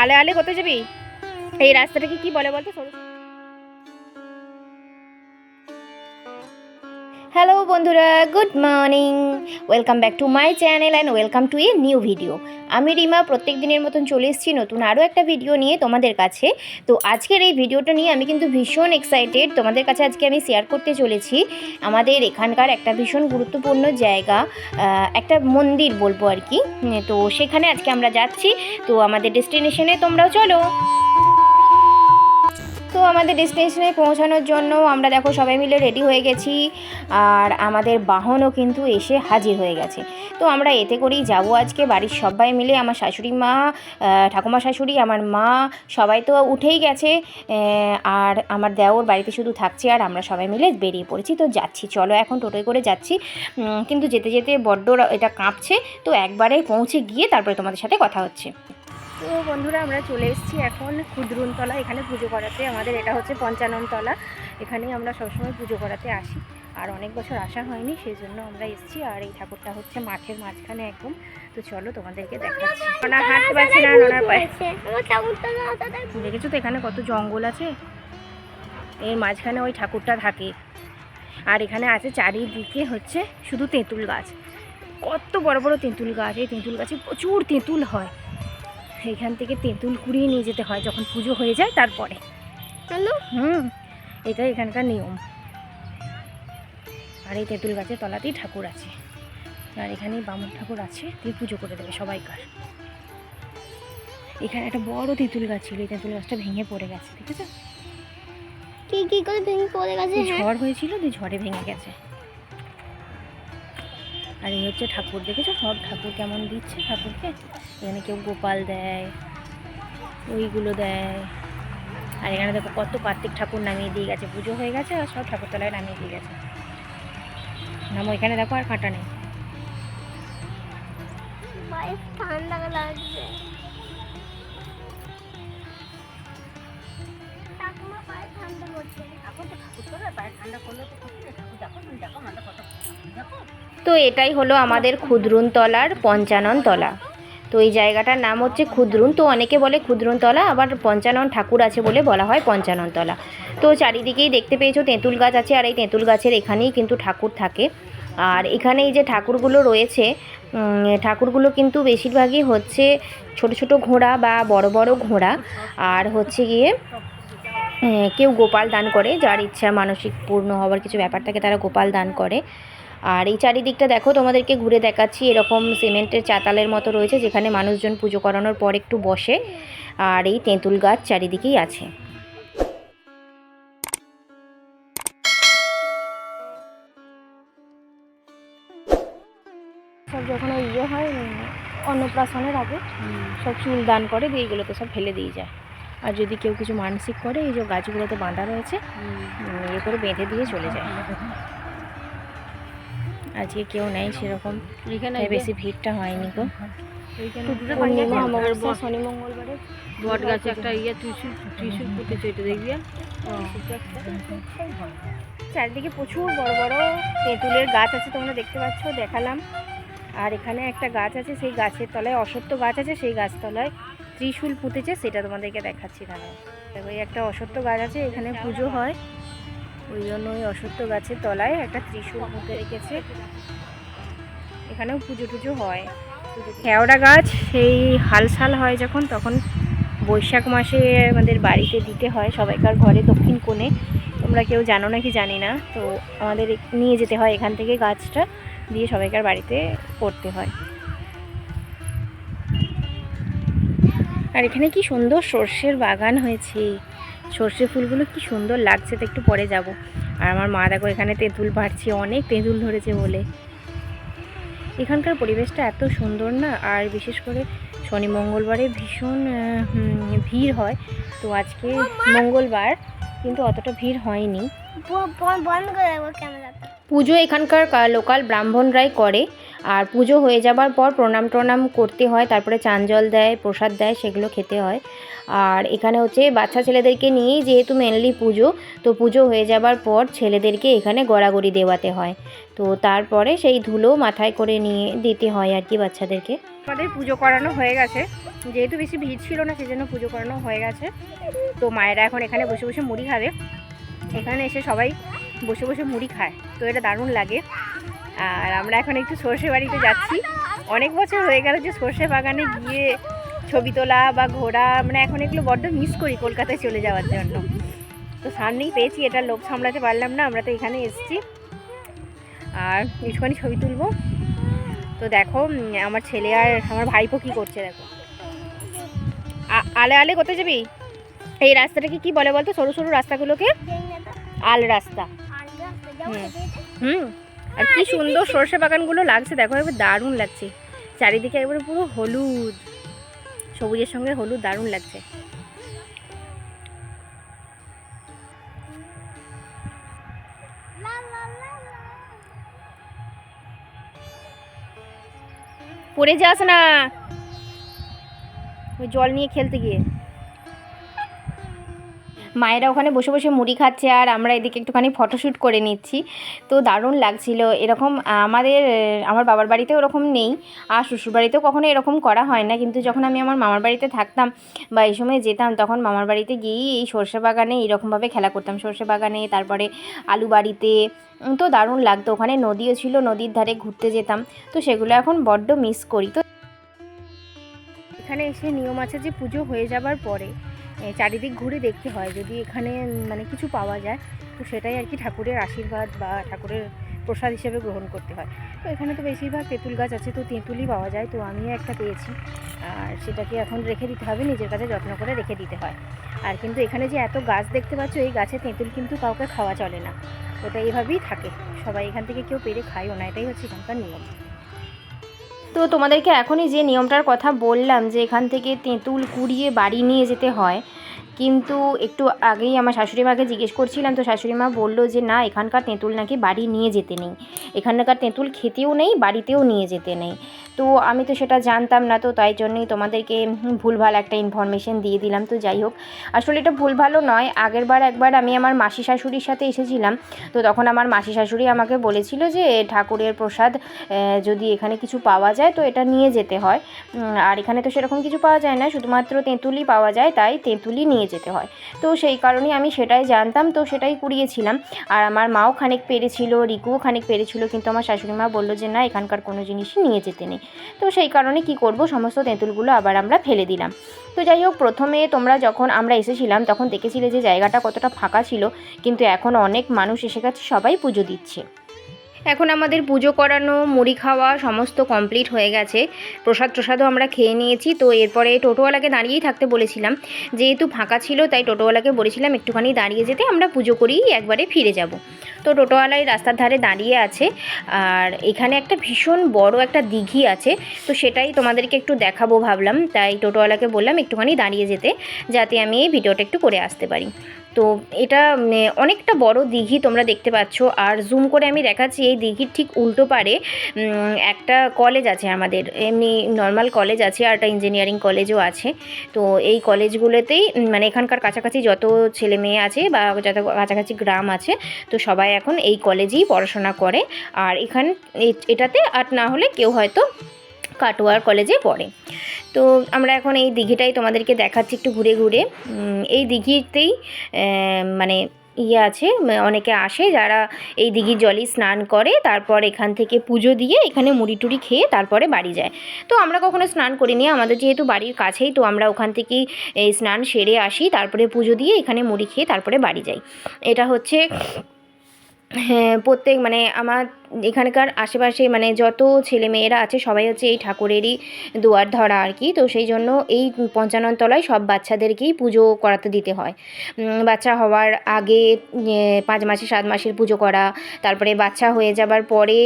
আলে আলে কোথায় যাবি? এই রাস্তাটাকে কি বলে বলতো? সরু বন্ধুরা good morning welcome back to my channel and welcome to a new video আমি রিমা প্রত্যেক দিনের মতন চলে এসেছি নতুন আরও একটা ভিডিও নিয়ে তোমাদের কাছে। তো আজকের এই ভিডিওটা নিয়ে আমি কিন্তু ভীষণ এক্সাইটেড তোমাদের কাছে আজকে আমি শেয়ার করতে চলেছি। আমাদের এখানকার একটা ভীষণ গুরুত্বপূর্ণ জায়গা একটা মন্দির বলব আর কি। তো সেখানে আজকে আমরা যাচ্ছি। তো আমাদের ডেস্টিনেশনে তোমরাও চলো। তো আমাদের ডেস্টিনেশনে পৌঁছানোর জন্য আমরা দেখো সবাই মিলে রেডি হয়ে গেছি। আর আমাদের বাহনও কিন্তু এসে হাজির হয়ে গেছে। তো আমরা এতে করেই যাব আজকে। বাড়ির সবাই মিলে আমার শাশুড়ি মা ঠাকুমা শাশুড়ি, আমার মা সবাই তো উঠেই গেছে। আর আমার দেওর বাড়িতে শুধু থাকছে আর আমরা সবাই মিলে বেরিয়ে পড়েছি। তো যাচ্ছি, চলো এখন টোটোয় করে যাচ্ছি। কিন্তু যেতে যেতে বড্ড এটা কাঁপছে। তো একবারে পৌঁছে গিয়ে তারপরে তোমাদের সাথে কথা হচ্ছে। তো বন্ধুরা, আমরা চলে এসেছি এখন ক্ষুদ্রুনতলা। এখানে পুজো করাতে আমাদের এটা হচ্ছে পঞ্চাননতলা। এখানেই আমরা সবসময় পুজো করাতে আসি। আর অনেক বছর আসা হয়নি সেই জন্য আমরা এসেছি। আর এই ঠাকুরটা হচ্ছে মাঠের মাঝখানে একদম। তো চলো তোমাদেরকে দেখাচ্ছি। হাঁটতে পারছি না দেখেছ তো এখানে কত জঙ্গল আছে? এর মাঝখানে ওই ঠাকুরটা থাকে। আর এখানে আছে চারিদিকে হচ্ছে শুধু তেঁতুল গাছ। কত বড় বড় তেঁতুল গাছ। এই তেঁতুল গাছে প্রচুর তেঁতুল হয়। এখান থেকে তেঁতুল কুড়িয়ে নিয়ে যেতে হয় যখন পুজো হয়ে যায় তারপরে। হুম এটাই এখানকার নিয়ম। আর এই তেঁতুল গাছের তলাতেই ঠাকুর আছে। আর এখানেই বামুন ঠাকুর আছে দিয়ে পুজো করে দেবে সবাইকার। এখানে একটা বড় তেঁতুল গাছ ছিল এই তেঁতুল গাছটা ভেঙে পড়ে গেছে দেখেছ কি কি করে ভেঙে পড়ে গেছে হ্যাঁ? ঝড় হয়েছিল দিয়ে ঝড়ে ভেঙে গেছে। আর এই হচ্ছে ঠাকুর, দেখেছ? সব ঠাকুর কেমন দিচ্ছে ঠাকুরকে? এখানে কেউ গোপাল দেয়, ওইগুলো দেয়। আর এখানে দেখো কত কার্তিক ঠাকুর নামিয়ে দিয়ে গেছে। পুজো হয়ে গেছে আর সব ঠাকুরতলায় নামিয়ে দিয়ে গেছে। নামো, এখানে দেখো আর কাঁটা নেই। ঠান্ডা লাগছে ঠান্ডা করছে তো এটাই হলো আমাদের ক্ষুদ্রুনতলার পঞ্চানন তলা তো এই জায়গাটার নাম হচ্ছে ক্ষুদ্রুন। তো অনেকে বলে ক্ষুদ্রুনতলা, আবার পঞ্চানন ঠাকুর আছে বলে বলা হয় পঞ্চাননতলা। তো চারিদিকেই দেখতে পেয়েছ, তেঁতুল গাছ আছে আর এই তেঁতুল গাছের এখানেই কিন্তু ঠাকুর থাকে। আর এখানে এই যে ঠাকুরগুলো রয়েছে ঠাকুরগুলো কিন্তু বেশিরভাগই হচ্ছে ছোট ছোট ঘোড়া বা বড় বড় ঘোড়া। আর হচ্ছে গিয়ে কেউ গোপাল দান করে যার ইচ্ছা মানসিক পূর্ণ হওয়ার কিছু ব্যাপার থাকে তারা গোপাল দান করে। আর এই চারিদিকটা দেখো তোমাদেরকে ঘুরে দেখাচ্ছি এরকম সিমেন্টের চাতালের মতো রয়েছে যেখানে মানুষজন পুজো করানোর পর একটু বসে। আর এই তেঁতুল গাছ চারিদিকেই আছে। সব যখন ইয়ে হয় অন্নপ্রাশনের আগে সব চুল দান করে দিয়ে এগুলোতে সব ফেলে দিয়ে যায়। আর যদি কেউ কিছু মানসিক করে এই যে গাছগুলোতে বাঁধা রয়েছে ইয়ে করে বেঁধে দিয়ে চলে যায়। আজকে কেউ নেই সেরকম। বেশি ভিড়টা হয়নি গো। শনি মঙ্গলবারে। বট গাছে একটা ইয়ে ত্রিশুল ত্রিশুল পুঁতেছে এটা দেখবি? চারিদিকে প্রচুর বড় বড় তেঁতুলের গাছ আছে তোমরা দেখতে পাচ্ছ দেখালাম। আর এখানে একটা গাছ আছে সেই গাছের তলায় অসত্য গাছ আছে সেই গাছতলায় ত্রিশূল পুঁতেছে সেটা তোমাদেরকে দেখাচ্ছি দাঁড়াও এই একটা অসত্য গাছ আছে, এখানে পুজো হয়। ওই জন্য ওই অসত্য গাছের তলায় একটা ত্রিশূল পুঁতে রেখেছে। এখানেও পুজো টুজো হয়। খেওড়া গাছ, সেই হালসাল হয় যখন, তখন বৈশাখ মাসে আমাদের বাড়িতে দিতে হয়, সবাইকার ঘরে দক্ষিণ কোণে। তোমরা কেউ জানো নাকি জানি না, তো আমাদের নিয়ে যেতে হয় এখান থেকে গাছটা, দিয়ে সবাইকার বাড়িতে করতে হয়। আর এখানে কি সুন্দর সর্ষের বাগান হয়েছে। সর্ষে ফুলগুলো কি সুন্দর লাগছে, তো একটু পরে যাব। আর আমার মা দেখো এখানে তেঁতুল পাড়ছে অনেক তেঁতুল ধরেছে বলে। এখানকার পরিবেশটা এত সুন্দর না? আর বিশেষ করে শনি মঙ্গলবারে ভীষণ ভিড় হয়। তো আজকে মঙ্গলবার, কিন্তু অতটা ভিড় হয়নি। বন্ধ করে দেবো ক্যামেরাটা। পুজো এখানকার লোকাল ব্রাহ্মণরাই করে আর পুজো হয়ে যাবার পর প্রণাম টনাম করতে হয় তারপরে চান জল দেয় প্রসাদ দেয় সেগুলো খেতে হয়। আর এখানে হচ্ছে বাচ্চা ছেলেদেরকে নিয়েই যেহেতু মেনলি পুজো তো পুজো হয়ে যাবার পর ছেলেদেরকে এখানে গড়াগড়ি দেওয়াতে হয়। তো তারপরে সেই ধুলো মাথায় করে নিয়ে দিতে হয় আর কি বাচ্চাদেরকে। আমাদের পুজো করানো হয়ে গেছে। যেহেতু বেশি ভিড় ছিল না সেজন্য পুজো করানো হয়ে গেছে। তো মায়েরা এখন এখানে বসে বসে মুড়ি খাবে। এখানে এসে সবাই বসে বসে মুড়ি খায়। তো এটা দারুণ লাগে। আর আমরা এখন একটু সর্ষে বাড়িতে যাচ্ছি। অনেক বছর হয়ে গেল যে সর্ষে বাগানে গিয়ে ছবি তোলা বা ঘোরা মানে এখন এগুলো বড্ড মিস করি কলকাতায় চলে যাওয়ার জন্য। তো সামনেই পেয়েছি, এটা লোক সামলাতে পারলাম না, আমরা তো এখানে এসেছি। আর একটুখানি ছবি তুলবো। তো দেখো আমার ছেলে আর আমার ভাইপো কী করছে দেখো। আলে আলে কোথায় যাবি? এই রাস্তাটাকে কি বলে বলতো? সরু সরু রাস্তাগুলোকে? আল রাস্তা। হুম। আর কি সুন্দর সর্ষে বাগানগুলো লাগছে, দেখো, এবার দারুণ লাগছে। চারিদিকে একবারে পুরো হলুদ। সবুজের সঙ্গে হলুদ দারুণ লাগছে। পড়ে যাস না। ওই জল নিয়ে খেলতে গিয়ে। মায়েরা ওখানে বসে বসে মুড়ি খাচ্ছে আর আমরা এদিকে একটুখানি ফটোশ্যুট করে নিচ্ছি। তো দারুণ লাগছিল। এরকম আমাদের, আমার বাবার বাড়িতেও ওরকম নেই। আর শ্বশুর বাড়িতেও কখনো এরকম করা হয় না। কিন্তু যখন আমি আমার মামার বাড়িতে থাকতাম বা এই সময় যেতাম, তখন মামার বাড়িতে গিয়েই এই সর্ষে বাগানে এইরকমভাবে খেলা করতাম। সর্ষে বাগানে, তারপরে আলু বাড়িতে তো দারুণ লাগতো। ওখানে নদীও ছিল, নদীর ধারে ঘুরতে যেতাম। তো সেগুলো এখন বড্ড মিস করি। তো এখানে এসে নিয়ম আছে যে পুজো হয়ে যাবার পরে চারিদিক ঘুরে দেখতে হয়। যদি এখানে মানে কিছু পাওয়া যায়, তো সেটাই আর কি ঠাকুরের আশীর্বাদ বা ঠাকুরের প্রসাদ হিসেবে গ্রহণ করতে হয়। তো এখানে তো বেশিরভাগ তেঁতুল গাছ আছে, তো তেঁতুলই পাওয়া যায়। তো আমিও একটা পেয়েছি। আর সেটাকে এখন রেখে দিতে হবে, নিজের কাছে যত্ন করে রেখে দিতে হয়। আর কিন্তু এখানে যে এত গাছ দেখতে পাচ্ছ, এই গাছে তেঁতুল কিন্তু কাউকে খাওয়া চলে না। ওটা এভাবেই থাকে। সবাই এখান থেকে কেউ পেরে খায়ও না। এটাই হচ্ছে এখানকার নিয়ম। তো তোমাদেরকে এখনই যে নিয়মটার কথা বললাম যে এখান থেকে তেঁতুল কুড়িয়ে বাড়ি নিয়ে যেতে হয় কিন্তু একটু আগেই আমার শাশুড়ি মাকে জিজ্ঞেস করছিলাম, তো শাশুড়ি মা বলল যে, না, এখানকার তেঁতুল নাকি বাড়ি নিয়ে যেতে নেই। এখানকার তেঁতুল খেতেও নেই, বাড়িতেও নিয়ে যেতে নেই। তো আমি তো সেটা জানতাম না, তো তাই জন্যই তোমাদেরকে ভুলভাল একটা ইনফরমেশন দিয়ে দিলাম। তো যাই হোক, আসলে এটা ভুল ভালো নয়। আগের বার একবার আমি আমার মাসি শাশুড়ির সাথে এসেছিলাম, তো তখন আমার মাসি শাশুড়ি আমাকে বলেছিল যে, ঠাকুরের প্রসাদ যদি এখানে কিছু পাওয়া যায়, তো এটা নিয়ে যেতে হয়। আর এখানে তো সেরকম কিছু পাওয়া যায় না, শুধুমাত্র তেঁতুলই পাওয়া যায়, তাই তেঁতুলই নিয়ে যেতে হয়। তো সেই কারণে আমি সেটাই জানতাম, তো সেটাই কুড়িয়েছিলাম। আর আমার মাও খানিক পেরেছিল, রিকুও খানিক পেরেছিল, কিন্তু আমার শাশুড়ি মা বলল যে, না, এখানকার কোনো জিনিসই নিয়ে যেতে নেই। তো সেই কারণে কি করব, সমস্ত তেঁতুলগুলো আবার আমরা ফেলে দিলাম। তো যাই হোক, প্রথমে তোমরা যখন আমরা এসেছিলাম, তখন দেখেছিলে যে জায়গাটা কতটা ফাঁকা ছিল, কিন্তু এখন অনেক মানুষ এসে গেছে, সবাই পুজো দিচ্ছে। এখন আমাদের পুজো করানো, মুড়ি খাওয়া সমস্ত কমপ্লিট হয়ে গেছে। প্রসাদ প্রসাদও আমরা খেয়ে নিয়েছি। তো এরপরে টোটোওয়ালাকে দাঁড়িয়েই থাকতে বলেছিলাম। যেহেতু ফাঁকা ছিল, তাই টোটোওয়ালাকে বলেছিলাম একটুখানি দাঁড়িয়ে যেতে, আমরা পুজো করেই একবারে ফিরে যাব। তো টোটোওয়ালাই রাস্তার ধারে দাঁড়িয়ে আছে। আর এখানে একটা ভীষণ বড় একটা দিঘি আছে। তো সেটাই তোমাদেরকে একটু দেখাবো ভাবলাম। তাই টোটোওয়ালাকে বললাম একটুখানি দাঁড়িয়ে যেতে, যাতে আমি এই ভিডিওটা একটু করে আসতে পারি। তো এটা উম, অনেকটা বড় দিঘি তোমরা দেখতে পাচ্ছ। আর জুম করে আমি দেখাচ্ছি এই দিঘির ঠিক উল্টো পারে একটা কলেজ আছে আমাদের। এমনি নর্মাল কলেজ আছে আর একটা ইঞ্জিনিয়ারিং কলেজও আছে। তো এই কলেজগুলোতেই মানে এখানকার কাছাকাছি যত ছেলে মেয়ে আছে বা যত কাছাকাছি গ্রাম আছে তো সবাই এখন এই কলেজেই পড়াশোনা করে। আর এখান এটাতে আর না হলে কেউ হয়তো কাটোয়ার কলেজে পড়ে। তো আমরা এখন এই দিঘিটাই তোমাদেরকে দেখাচ্ছি একটু ঘুরে ঘুরে। এই দিঘিতেই মানে ইয়ে আছে অনেকে আসে যারা এই দিঘির জলে স্নান করে, তারপর এখান থেকে পুজো দিয়ে এখানে মুড়ি টুড়ি খেয়ে তারপরে বাড়ি যায়। তো আমরা কখনো স্নান করিনি, আমাদের যেহেতু বাড়ির কাছেই, তো আমরা ওখান থেকেই স্নান সেরে আসি, তারপরে পুজো দিয়ে এখানে মুড়ি খেয়ে তারপরে বাড়ি যাই। এটা হচ্ছে প্রত্যেক মানে আমার এখানকার আশেপাশে মানে যত ছেলে মেয়েরা আছে, সবাই হচ্ছে এই ঠাকুরেরই দুয়ার ধরা আর কি। তো সেই জন্য এই পঞ্চানন তলায় সব বাচ্চাদেরকেই পুজো করাতে দিতে হয়। বাচ্চা হওয়ার আগে পাঁচ মাসে, সাত মাসের পুজো করা, তারপরে বাচ্চা হয়ে যাবার পরে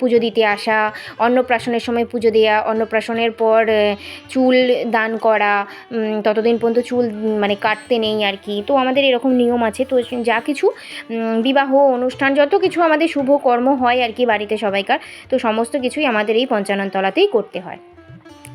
পুজো দিতে আসা, অন্নপ্রাশনের সময় পুজো দেওয়া অন্নপ্রাশনের পর চুল দান করা ততদিন পর্যন্ত চুল মানে কাটতে নেই আর কি। তো আমাদের এরকম নিয়ম আছে। তো যা কিছু বিবাহ বিবাহ অনুষ্ঠান যত কিছু আমাদের শুভ কর্ম হয় আর কি বাড়িতে সবাইকার তো সমস্ত কিছুই আমাদের এই পঞ্চানন তলাতেই করতে হয়।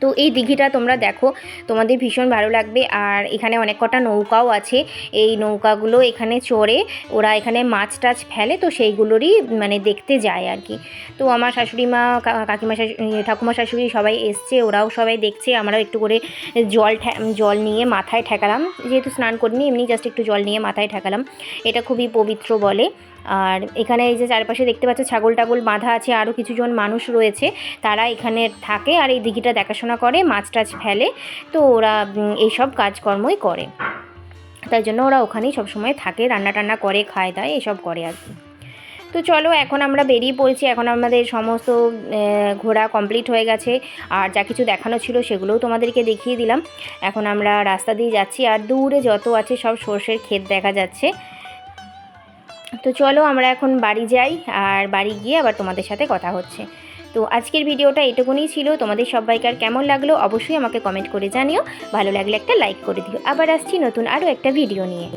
তো এই দিঘিটা তোমরা দেখো তোমাদের ভীষণ ভালো লাগবে। আর এখানে অনেক কটা নৌকাও আছে। এই নৌকাগুলো এখানে চড়ে ওরা এখানে মাছ টাছ ফেলে তো সেইগুলোরই মানে দেখতে যায় আর কি। তো আমার শাশুড়ি মা কা- কাকিমা শাশু ইয়ে, ঠাকুমা শাশুড়ি সবাই এসছে ওরাও সবাই দেখছে। আমরাও একটু করে জল জল নিয়ে মাথায় ঠেকালাম। যেহেতু স্নান করিনি এমনি জাস্ট একটু জল নিয়ে মাথায় ঠেকালাম। এটা খুবই পবিত্র বলে। আর এখানে এই যে চারপাশে দেখতে পাচ্ছ ছাগল টাগল বাঁধা আছে, আরও কিছুজন মানুষ রয়েছে। তারা এখানে থাকে আর এই দিঘিটা দেখাশোনা করে, মাছ টাছ ফেলে। তো ওরা এইসব কাজকর্মই করে। তাই জন্য ওরা ওখানেই সবসময় থাকে, রান্না টান্না করে, খায় দায়, এসব করে আর কি। তো চলো, এখন আমরা বেরিয়ে পড়েছি। এখন আমাদের সমস্ত ঘোরা কমপ্লিট হয়ে গেছে। আর যা কিছু দেখানো ছিল সেগুলোও তোমাদেরকে দেখিয়ে দিলাম। এখন আমরা রাস্তা দিয়ে যাচ্ছি। আর দূরে যত আছে সব সর্ষের ক্ষেত দেখা যাচ্ছে। তো চলো আমরা এখন বাড়ি যাই আর বাড়ি গিয়ে আবার তোমাদের সাথে কথা হচ্ছে। তো আজকের ভিডিওটা এটুকুনি ছিল। তোমাদের সবাইকার কেমন লাগল অবশ্যই আমাকে কমেন্ট করে জানিও। ভালো লাগলে একটা লাইক করে দিও। আবার আসছি নতুন আরও একটা ভিডিও নিয়ে।